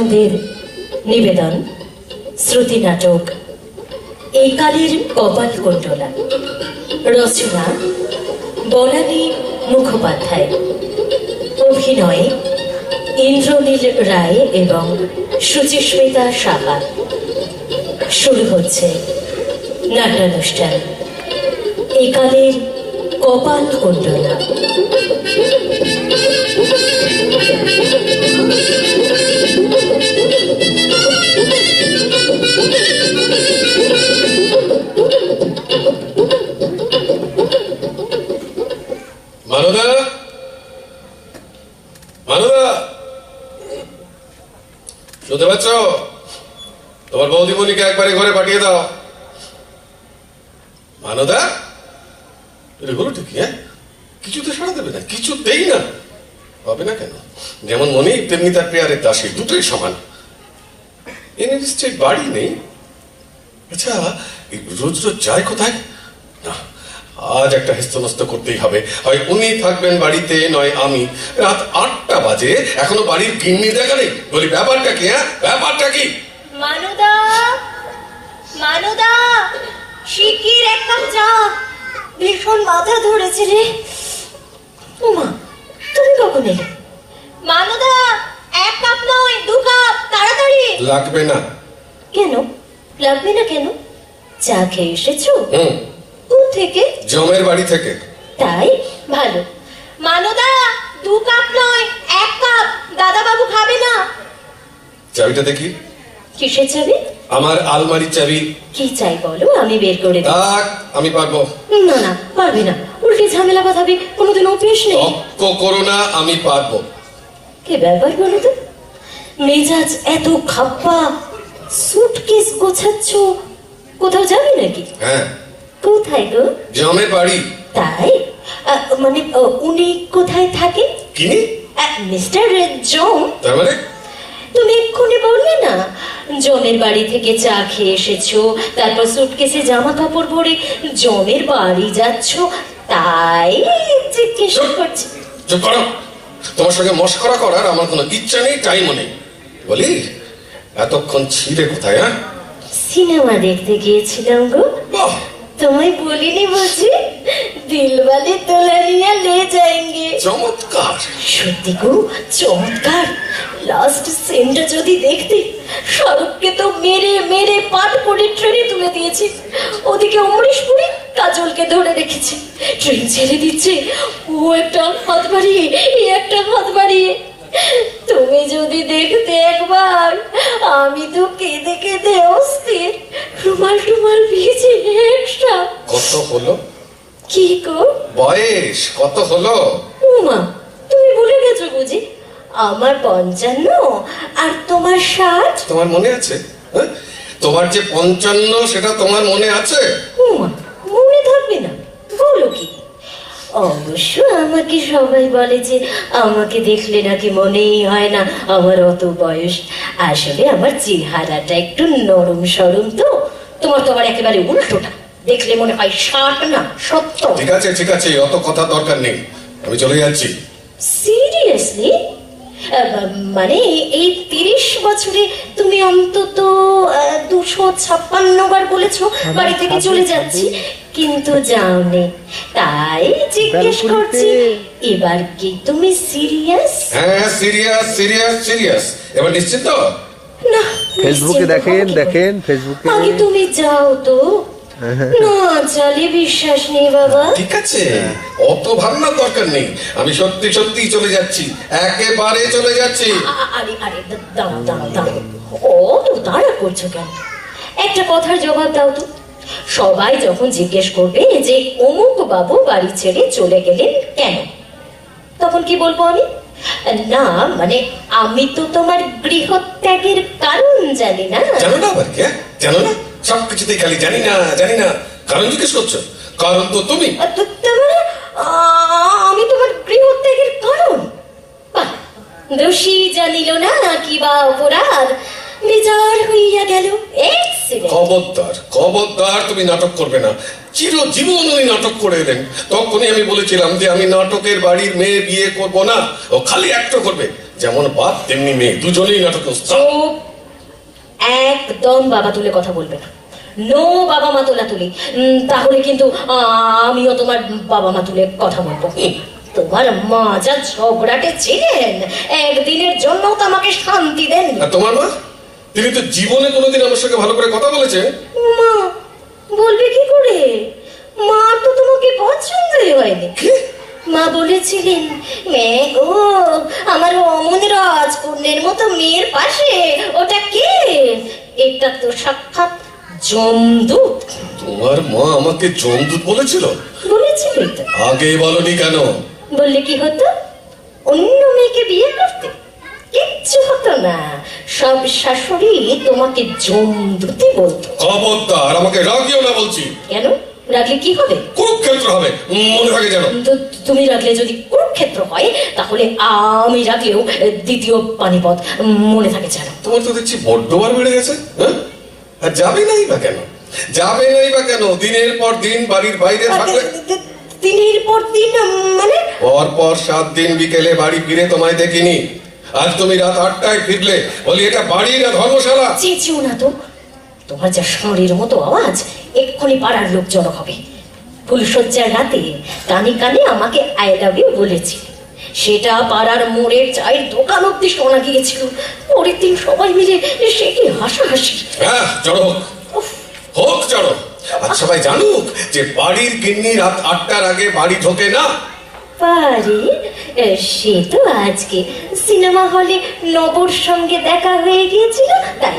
আপনাদের নিবেদন, শ্রুতি নাটক, এই কালের কপাল কুণ্ডলা। রচনা, বনানী মুখোপাধ্যায়। অভিনয়ে, ইন্দ্রনীল রায় এবং সুচিস্মিতা সাহা। শুরু হচ্ছে নাট্যানুষ্ঠান। এই কালের কপাল কুণ্ডলা। মানদা মানদা শুনতে পাচ্ছ? তোমার বৌদিমণিকে একবারে ঘরে পাঠিয়ে দাও। মানদা এটা হলো ঠিক হ্যাঁ? কিছুতে সাড়া দেবে না, কিছুতেই না। হবে না কেন? যেমন মনে তেমনি তার পেয়ারের দাসী, দুটোই সমান। এনে নিশ্চয়ই বাড়ি নেই। আচ্ছা রোজ রোজ যায় কোথায়? আজ একটা হেস্তনস্ত করতেই হবে। হয় উনি থাকবেন বাড়িতে নয় আমি। রাত আটটা বাজে এখনও বাড়ির গিন্নি দেখা নেই। বলি ব্যাপারটা কি হ্যাঁ? ব্যাপারটা কি? মানুদা মানুদা শিগগির এক কাপ চা। ভীষণ মাথা ধরেছে রে। উমা তুমি কখন এলে? মানুদা এক কাপ নয় দু কাপ তাড়াতাড়ি। লাগবে না। কেন? লাগবে না কেন? চা খেয়ে এসেছ? হুম। থেকে। জমের বাড়ি থেকে। তাই? ভালো। মানুদা দু কাপ নয় এক কাপ। দাদা বাবু খাবে না। চাবিটা দেখি। কিসের চাবি? আমার আলমারির চাবি। কি চাই বলো? আমি বের করে থাক আমি পারব। না না পারবে না। উল্টে ঝামেলা বাঁধাবে। কোনোদিন অভ্যেস নেই। তক্ক করো না আমি পারব। কি ব্যাপার বলো তো? মেজাজ এত খাপ্পা। সুটকেস গোছাচ্ছ। কোথাও যাবে নাকি? হ্যাঁ। কোথায় গো? জমের বাড়ি। তাই? মানে উনি কোথায় থাকেন? কিনি? মিস্টার জম। তার মানে? তুমি এক্ষুনি বললে না জমের বাড়ি থেকে চা খেয়ে এসেছ তারপর সুটকেসে জামা কাপড় ভরে জমের বাড়ি যাচ্ছ তাই জিজ্ঞেস করছি। চুপ করো। তোমার সঙ্গে মস্করা করার আমার কোনো ইচ্ছা নেই টাইমও নেই। বলি এতক্ষণ ছিলে কোথায় হ্যাঁ? সিনেমা দেখতে গিয়েছিলাম গো। তোমায় বলিনি বুঝি দিলওয়ালে তোলারিয়া লে যাएंगे চমৎকার সত্যি গো চমৎকার লাস্ট সিনটা যদি দেখতে শাহরুখকে তো মেরে মেরে পাট করে ট্রেনে তুলে দিয়েছে। ওদিকে অমরিশ পুরি কাজলকে ধরে রেখেছে। ট্রেন ছেড়ে দিচ্ছে। ও একটা হাত বাড়িয়ে এই একটা হাত বাড়িয়ে। তুমি যদি দেখতে একবার আমি তো কেঁদে কেঁদে অস্থির। রুমাল টুমাল ভিজে একটা কত হলো? কি গো? বয়স কত হলো? উমা তুমি ভুলে গেছো বুঝি? আমার পঞ্চান্ন আর তোমার ষাট? তোমার মনে আছে? হ্যাঁ? তোমার যে পঞ্চান্ন সেটা তোমার মনে আছে? উমা মনে থাকবে না। বলো অবশ্য আমাকে সবাই বলে যে আমাকে দেখলে নাকি মনেই হয় না আমার অত বয়স। আসলে আমার চেহারাটা একটু নরম সরম তো। তোমার তো আবার একেবারে উল্টোটা। দেখলে মনে হয় ষাট না সত্তর। ঠিক আছে ঠিক আছে অত কথা দরকার নেই। আমি চলে যাচ্ছি। সিরিয়াসলি মানে এই তিরিশ বছরে তুমি অন্তত দুশো ছাপ্পান্ন বার বলেছ বাড়ি থেকে চলে যাচ্ছি। কিন্তু যাওনি তাই জিজ্ঞেস করছি এবার কি তুমি সিরিয়াস? হ্যাঁ সিরিয়াস সিরিয়াস সিরিয়াস। এবার নিশ্চিত তো না ফেসবুকে দেখেন দেখেন ফেসবুকে। আগে তুমি যাও তো। না চলে বিশ্বাস নেই বাবা। ঠিক আছে। অত ভাবনার দরকার নেই। আমি সত্যি সত্যি চলে যাচ্ছি। একেবারে চলে যাচ্ছি। আরে আরে দা- দাঁড়াও দাঁড়াও দাঁড়াও ও তো করছ কেন? একটা কথার জবাব দাও তো। সবাই যখন জিজ্ঞেস করবে যে অমুক বাবু বাড়ি ছেড়ে চলে গেলেন কেন? তখন কি বলব আমি? না মানে আমি তো তোমার গৃহত্যাগের কারণ জানি না। জানো না আবার কে? জানো না? সব কিছুতেই খালি জানি না জানি না। কারণ জিজ্ঞেস করছ? কারণ তো তুমি। মানে, আমি তোমার গৃহত্যাগের কারণ? দোষী জানিল না কি বা অপরাধ? বিচার হইয়া গেল। খবরদার খবরদার তুমি নাটক করবে না। চিরজীবন উনি নাটক করে এলেন। তখনই আমি বলেছিলাম যে আমি নাটকের বাড়ির মেয়ে বিয়ে করব না ও খালি একটা করবে। যেমন বাপ তেমনি মেয়ে দুজনেই নাটক একদম বাবা তুলে কথা বলবে না। নো বাবা মা তোলা তুলি। তাহলে কিন্তু আমিও তোমার বাবা মা তুলে কথা বলব। তোমার মা যা ঝগড়াটে ছিলেন একদিনের জন্য তো আমাকে শান্তি দেন তোমার মা? তিনি তো জীবনে কোনোদিন আমার সঙ্গে ভালো করে কথা বলেছেন মা বলবে কি করে? মা তো তোমাকে পছন্দই হয়নি। মা বলেছিলেন মেয়ে গো আমার অমন রাজকন্যের মতো মেয়ের পাশে ওটা কে? এটা তো সাক্ষাৎ জমদূত তোমার মা আমাকে জমদূত বলেছিল? বলেছিল আগে বলনি কেন? বললে কি হতো? অন্য মেয়েকে বিয়ে করতে। কিচ্ছু হতো না। সব শাশুড়ি তোমাকে জমদূতি বলতো। খবরদার আমাকে রাগিও না বলছি। কেন? রাখলে কি হবে? কুরুক্ষেত্র হবে। মনে থাকে যেন। তুমি রাখলে যদি কুরুক্ষেত্র হয় তাহলে আমি রাখলেও দ্বিতীয় পানিপথ মনে থাকে যেন। তোমার তো দেখছি বড্ড বার বেড়ে গেছে হ্যাঁ? যাবে নাই বা কেন? যাবে নাই বা কেন? দিনের পর দিন বাড়ির বাইরে থাকলে দিনের পর দিন মানে পর পর সাত দিন বিকেলে বাড়ি ফিরে তোমায় দেখিনি। আজ তুমি রাত আটটায় ফিরলে। বলি এটা বাড়ি না ধর্মশালা? চেঁচিও না তো। তোমার যা ষাঁড়ের মতো আওয়াজ এক্ষুনি পাড়ার লোক জড়ো হবে। ফুলসজ্জার রাতে কানে কানে আমাকে আই লাভ ইউ বলেছি। সেটা পাড়ার মোড়ের চায়ের দোকান অব্দি শোনা গিয়েছিল। পরের দিন সবাই মিলে সে কি হাসাহাসি। হ্যাঁ চড়ো হোক। চড়ো আর সবাই জানুক যে বাড়ির গিন্নি রাত আটটার আগে বাড়ি ঢোকে না। পারি সে তো আজকে সিনেমা হলে নবর সঙ্গে দেখা হয়ে গিয়েছিল তাই।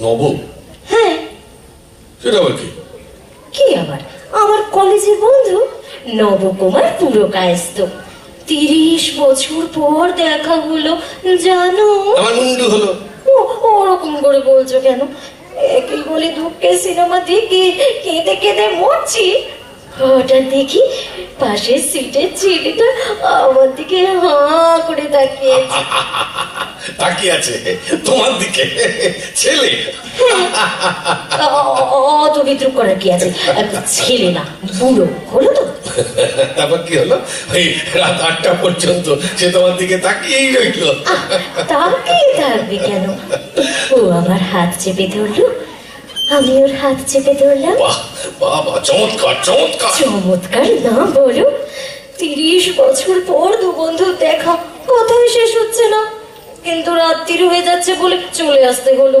নব হ্যাঁ। সেটা আবার কি? কি আবার? আমার কলেজের বন্ধু নবকুমার পুরো কায়স্ত তিরিশ বছর পর দেখা হলো জানো? আমার মুন্ডু হলো। ও ওরকম করে বলছো কেন? একই বলে দুঃখে সিনেমা দেখে কেঁদে কেঁদে মরছি। হঠাৎ দেখি পাশের সিটের ছেলেটা আমার দিকে হাঁ করে তাকিয়ে তাকিয়ে আছে তোমার দিকে ছেলে। অত বিদ্রুপ করার কি আছে? ছেলে না বুড়ো হলো তো? তারপর কি হলো? ওই রাত আটটা পর্যন্ত সে তোমার দিকে তাকিয়েই রইল। তাকেই থাকবে কেন? ও আমার হাত চেপে ধরলো আমি ওর হাত চেপে ধরলাম। বাহ চমৎকার চমৎকার। চমৎকার না বলো। তিরিশ বছর পর দু বন্ধু দেখা কথাই শেষ হচ্ছে না। কিন্তু রাত্রির হয়ে যাচ্ছে বলে চলে আসতে হলো।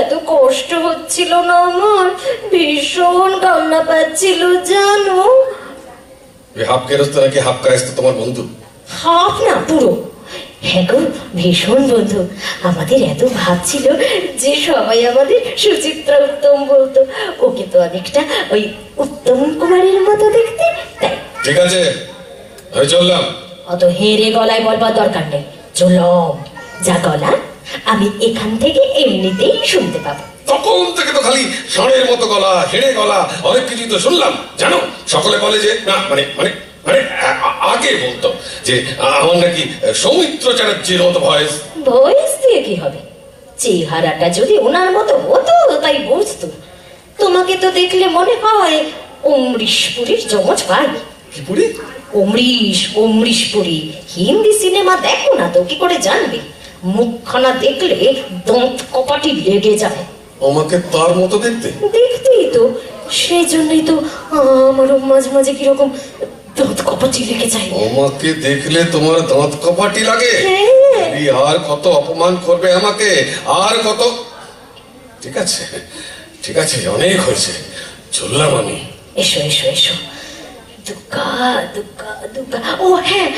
এত কষ্ট হচ্ছিল না আমার ভীষণ কান্না পাচ্ছিল জানো। হাফ কেরস্ত নাকি হাফ কায়স্ত তোমার বন্ধু? হাফ না পুরো। হ্যাঁ গো ভীষণ বন্ধু। আমাদের এত ভাব ছিল যে সবাই আমাদের সুচিত্রা উত্তম বলতো। ওকে তো অনেকটা ওই উত্তম কুমারের মতো দেখতে। তাই ঠিক আছে আমি চললাম। অত হেরে গলায় বলবার দরকার নেই। চলম যা গলা আমি এখান থেকে এমনিতেই শুনতে পাবো। তখন থেকে তো খালি ষাঁড়ের মতো গলা হেড়ে গলা অনেক কিছু তো শুনলাম। জানো সকলে বলে যে না মানে মানে মানে আগে বলতো যে আমার নাকি সৌমিত্র চ্যাটার্জির মতো ভয়েস ভয়েস দিয়ে কি হবে? চেহারাটা যদি ওনার মতো হতো তাই বুঝতো। তোমাকে তো দেখলে মনে হয় অমৃশপুরীর জমজ ভাই। কি পুরি অমৃশ অমৃশপুরী হিন্দি সিনেমা দেখো না তো কি করে জানবে? মুখখানা দেখলে দাঁত কপাটি লেগে যায় আমাকে তার মতো দেখতে? দেখতেই তো সেই জন্যই তো আমারও মাঝে মাঝে কীরকম দাঁত কপাটি লেগে যায় আমাকে দেখলে তোমার দাঁত কপাটি লাগে। হ্যাঁ। আর কত অপমান করবে আমাকে? আর কত? ঠিক আছে ঠিক আছে অনেক হয়েছে। চললাম আমি। এসো এসো এসো। দুর্গা ও হ্যাঁ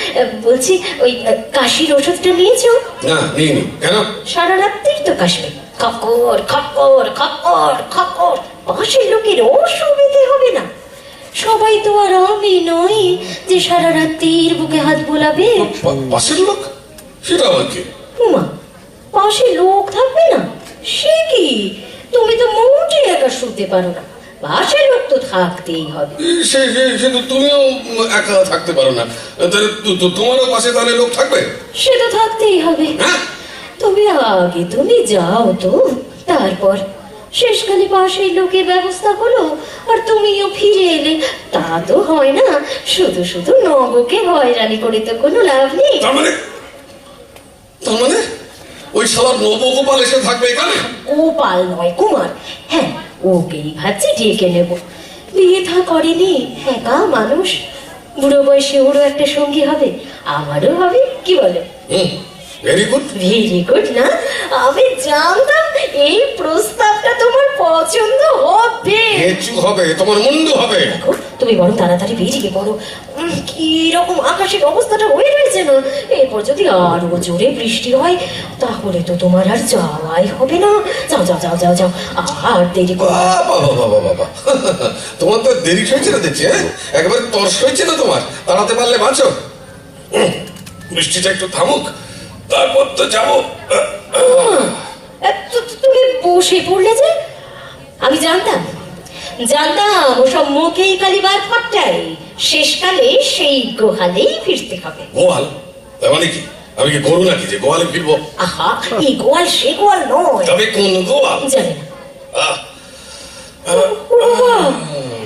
বলছি ওই কাশির ওষুধটা নিয়েছো? না নিইনি। কেন? সারা রাত্রি তো কাশবে। খকর খকর খকর খকর পাশের লোকের অসুবিধে হবে না। সবাই তো আর আমি নই যে সারা রাত্রির বুকে হাত বোলাবে। পাশের লোক? সেটা আবার কি? উমা পাশে লোক থাকবে না? সে কি? তুমি তো মোটে একা শুতে পারো না। পাশে লোক তো থাকতেই হবে। সে তুমিও একা থাকতে পারো না। তোমারও পাশে তাহলে লোক থাকবে? সে তো থাকতেই হবে। হ্যাঁ। তবে আগে তুমি যাও তো তারপর শেষকালে পাশের লোকের ব্যবস্থা হলো আর তুমিও ফিরে এলে। তা তো হয় না। শুধু শুধু নবকে হয়রানি করে তো কোনো লাভ নেই। তার মানে? তার মানে? ওই শালার নবগোপাল এসে থাকবে এখানে? গোপাল নয় কুমার। হ্যাঁ ওকেই ভাবছি ডেকে নেব। বিয়ে থা করেনি একা মানুষ। বুড়ো বয়সে ওরও একটা সঙ্গী হবে। আমারও হবে কি বলো? ভেরি গুড ভেরি গুড না? আমি জানতাম এই হেঁচু হবে তোমার মুন্ডু হবে। তুমি বরং তাড়াতাড়ি বেরিয়ে পড়ো। কি রকম আকাশের অবস্থাটা হয়ে রয়েছে না? এরপর যদি আরও জোরে বৃষ্টি হয় তাহলে তো তোমার আর যাওয়াই হবে না। যাও যাও যাও যাও যাও। আর দেরি করো বাবা বাবা বাবা তোমার তো দেরি হয়েছে না দেখছি হ্যাঁ? একবার তর্স হয়েছে না তোমার। তাড়াতে পারলে বাঁচো। বৃষ্টিটা একটু থামুক তারপর তো যাব। তুমি বসে পড়লে যে? আমি জানতাম। জানতাম ওসব মুখেই কালিবার ফাটটাই শেষকালে সেই গোহালেই ফিরতে হবে। মানে কি? আমি কি গরু নাকি যে গোয়ালে ফিরবো? আহা এই গোয়াল সে গোয়াল নয়। তবে কোন গোয়াল জানি না।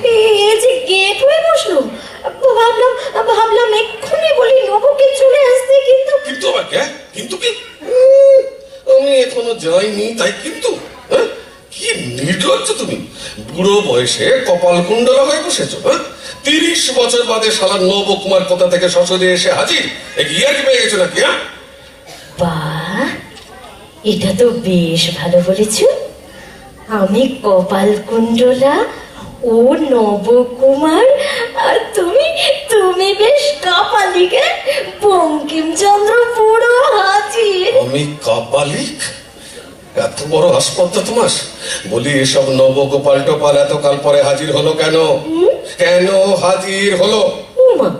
এ- এ যে গেট হয়ে বসল? ভাবলাম ভাবলাম এক্ষুনি বলি নবকে চলে আসতে কিন্তু কিন্তু আবার কে? কিন্তু কি? আমি এখনও যাইনি তাই কিন্তু নির্লজ্জ তুমি? বুড়ো বয়সে কপাল কুণ্ডলা হয়ে বসেছো হ্যাঁ? তিরিশ বছর বাদে নবকুমার কোথা থেকে শ্বশুরে এসে হাজির? এক ইয়ার্কি পেয়ে গেছো নাকি হ্যাঁ? বা এটা তো বেশ ভালো বলেছ। আমি কপাল কুণ্ডলা ও নবকুমার আর তুমি তুমি বেশ কাপালিকে বঙ্কিমচন্দ্র পুরো হাজির। আমি কাপালিক? এত বড় আসপত্তা তোমার? বলি এসব নবগোপাল টোপাল এতকাল পরে হাজির হলো কেন? কেন হাজির হলো? উমা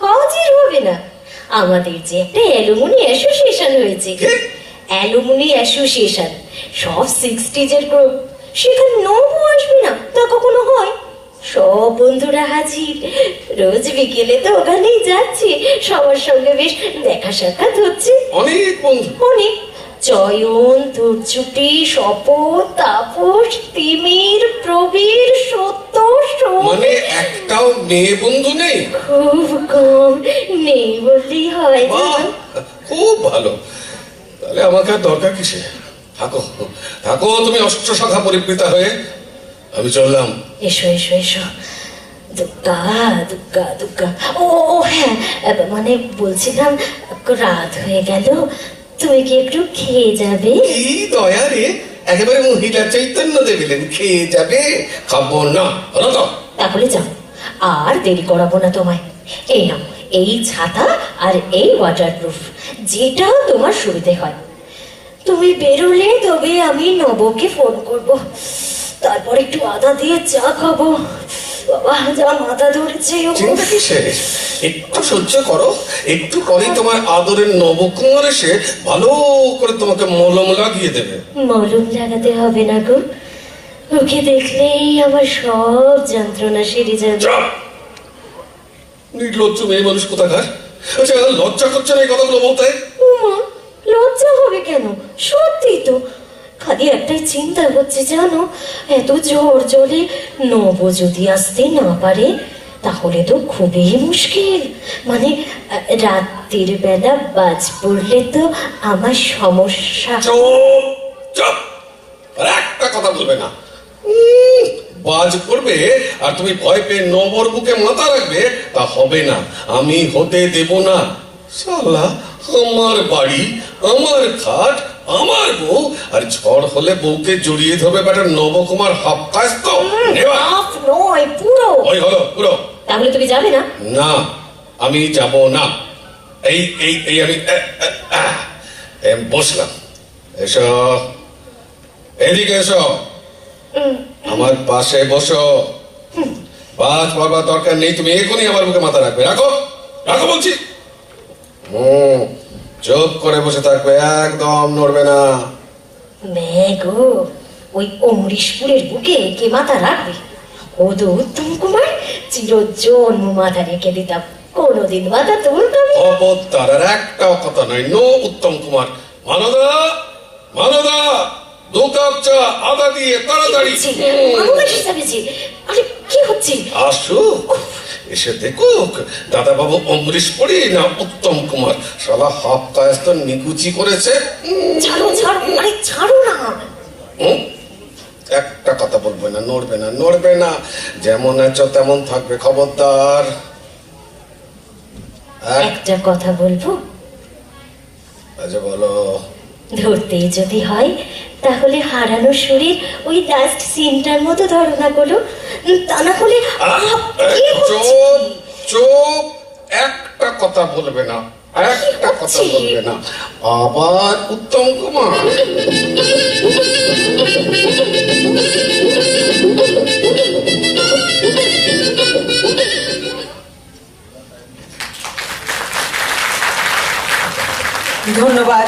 হাজির হবে না। আমাদের যে একটা অ্যালুমিনি অ্যাসোসিয়েশন হয়েছে? অ্যালুমিনি অ্যাসোসিয়েশন সব সিক্সটিজের গ্রুপ সেখানে নবু আসবে না তা কখনো হয়? সব বন্ধুরা হাজির। রোজ বিকেলে তো ওখানেই যাচ্ছি। সবার সঙ্গে বেশ দেখা সাক্ষাৎ হচ্ছে। অনেক বন্ধু। অনেক। চয়ন তুর্চুটি শপথ তাপস তিমির প্রবীর সত্য মানে একটাও মেয়ে বন্ধু নেই? খুব কম নেই বললেই হয় খুব ভালো। তাহলে আমাকে আর দরকার কিসে? থাকো থাকো তুমি অষ্ট শাখা পরিবৃতা হয়ে। আমি চললাম। এসো এসো এসো। দুর্গা দুর্গা দুর্গা ও হ্যাঁ মানে বলছিলাম রাত হয়ে গেল। তুমি কি একটু খেয়ে যাবে। কি দয়া রে? একেবারে মহিলা চৈতন্য দেবিলেন খেয়ে যাবে। খাব না হলো তো তাহলে যাও আর দেরি করাবো না তোমায়। এই নাও এই ছাতা আর এই ওয়াটারপ্রুফ যেটা তোমার সুবিধে হয়। তুমি বেরোলে তবে আমি নবকে ফোন করব। তারপর একটু আদা দিয়ে চা খাব। বাবা যা মাথা ধরেছে চিন্তা কিসের? একটু সহ্য করো একটু পরেই তোমার আদরের নবকুমার এসে ভালো করে তোমাকে মলম লাগিয়ে দেবে। মলম লাগাতে হবে না গো। ওকে দেখলেই আমার সব যন্ত্রণা সেরে যাবে। নির্লজ্জ মেয়ে মানুষ কোথাকার? আচ্ছা লজ্জা করছে না এই কথাগুলো বলতে? লজ্জা হবে কেন? সত্যি তো খালি একটাই চিন্তা হচ্ছে জানো? এত ঝড় জলে নব যদি আসতে না পারে, তাহলে তো খুবই মুশকিল। মানে রাত্রির বেলা বাজ পড়লে তো আমার সমস্যা। একটা কথা বলবে না। বাজ পড়বে আর তুমি ভয় পেয়ে নবর বুকে মাথা রাখবে, তা হবে না। আমি হতে দেব না। শালা, আমার বাড়ি, আমার খাট আমার বউ? আর ঝড় হলে বউকে জড়িয়ে ধরবে বেটা নবকুমার হাফ তো নেওয়া। হাফ নয় পুরো। ওই হলো পুরো। তাহলে তুমি যাবে না? না আমি যাব না। এই এই এই আমি বসলাম। এসো। এদিকে এসো। আমার পাশে বসো। পাঁচ বারবার দরকার নেই। তুমি এখনই আমার মুখে মাথা রাখবে। রাখো। রাখো বলছি। হুম। চুপ করে বসে থাকবে একদম নড়বে না। গো ওই অমরিশপুরের বুকে কে মাথা রাখবে? ও তো উত্তম কুমার চিরজন্ম মাথা রেখে দিতাম। কোনোদিন মাথা তুলতাম। অবতার আর একটাও কথা নয় নো উত্তম কুমার। মানদা মানদা দু কাপ চা আদা দিয়ে তাড়াতাড়ি। আরে কি হচ্ছে? আসুক। এসে দেখুক দাদা বাবু অমরিশ পড়ি না উত্তম কুমার? সারা হাফ কায়স্ত নিকুচি করেছে। ছাড়ো ছাড়ো আরে ছাড়ো না? একটা কথা বলবে না নড়বে না নড়বে না। যেমন আছো তেমন থাকবে খবরদার। একটা কথা বলব? আচ্ছা বলো। ধরতে যদি হয় তাহলে হারানো শরীর ওই লাস্ট সিনটার মতো ধারণা না তা না হলে চুপ চুপ। একটা কথা বলবে না একটা কথা বলবে না। আবার উত্তম কুমার। ধন্যবাদ।